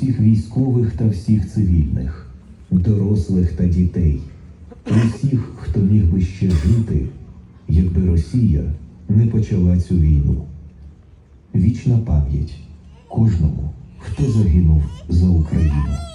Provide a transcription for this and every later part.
усіх військових та всіх цивільних, дорослих та дітей, усіх, хто міг би ще жити, якби Росія не почала цю війну. Вічна пам'ять кожному, хто загинув за Україну.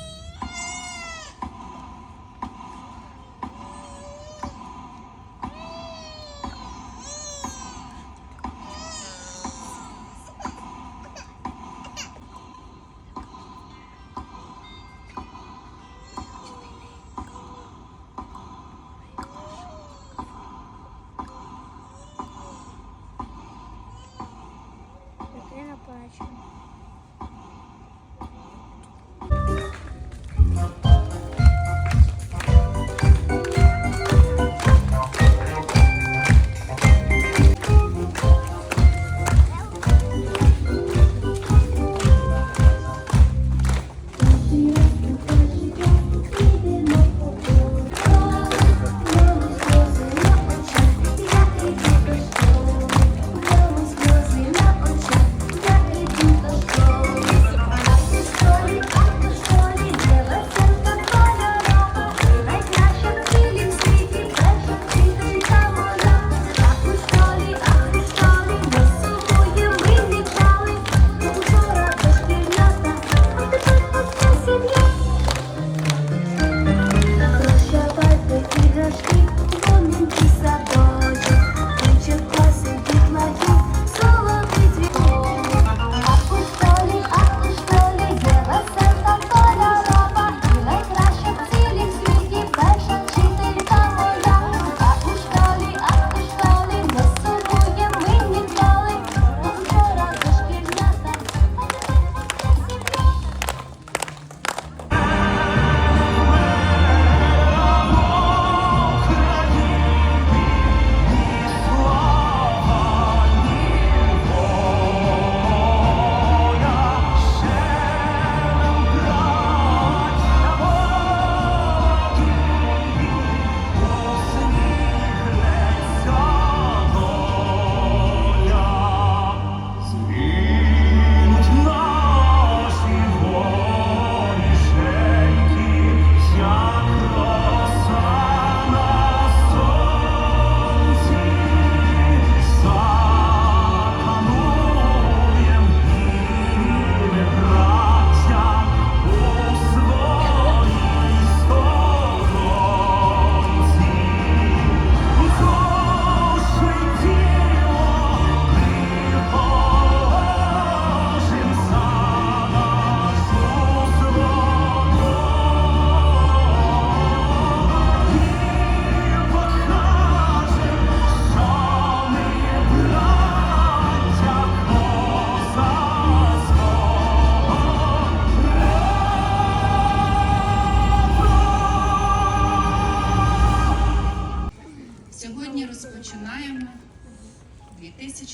2024-2025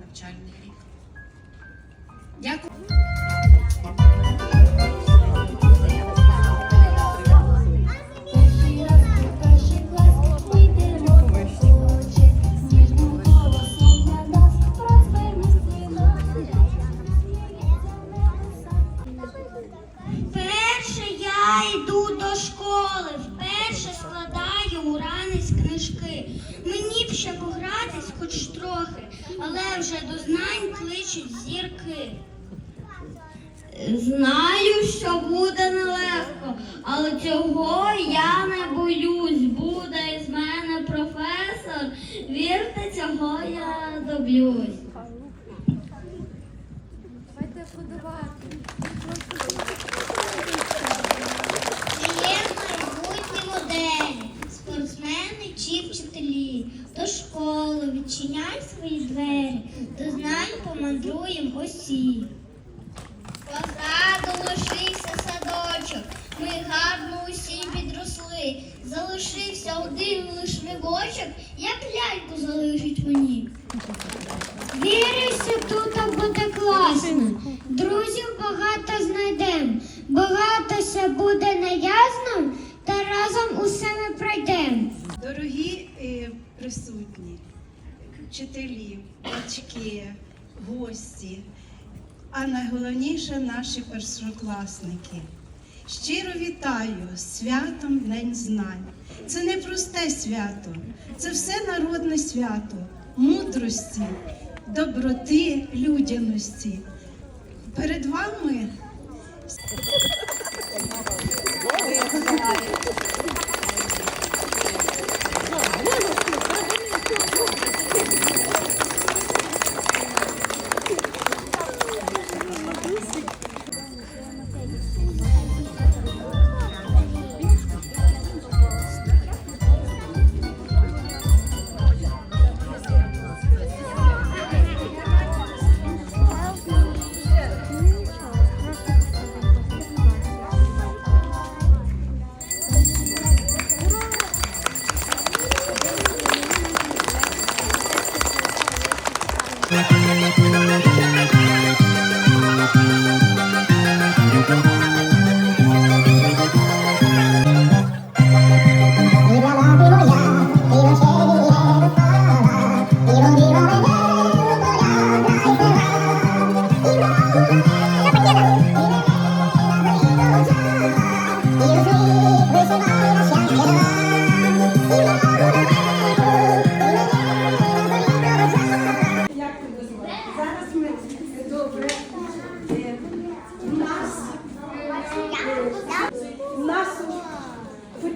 навчальний рік. Дякую. Я йду до школи, вперше складаю уранець книжки. Ще погратись хоч трохи, але вже до знань кличуть зірки. Знаю, що буде нелегко, але цього я не боюсь. Буде із мене професор. Вірте, цього я доб'юсь. Є помандруєм усі. Позаду лишився садочок, ми гарно усі підросли. Залишився один лиш вивочок, як ляльку залишить мені. Вірюся, тут буде класно. Друзів багато знайдем. Багатося буде неясно, та разом усе ми пройдемо. Дорогі е, присутні, вчителі, батьки, гості, а найголовніше наші першокласники. Щиро вітаю святом День знань. Це не просте свято, це все народне свято, мудрості, доброти, людяності. Перед вами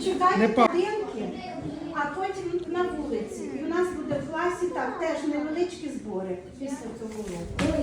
починають будинки, а потім на вулиці. І у нас буде в класі так теж невеличкі збори після цього року.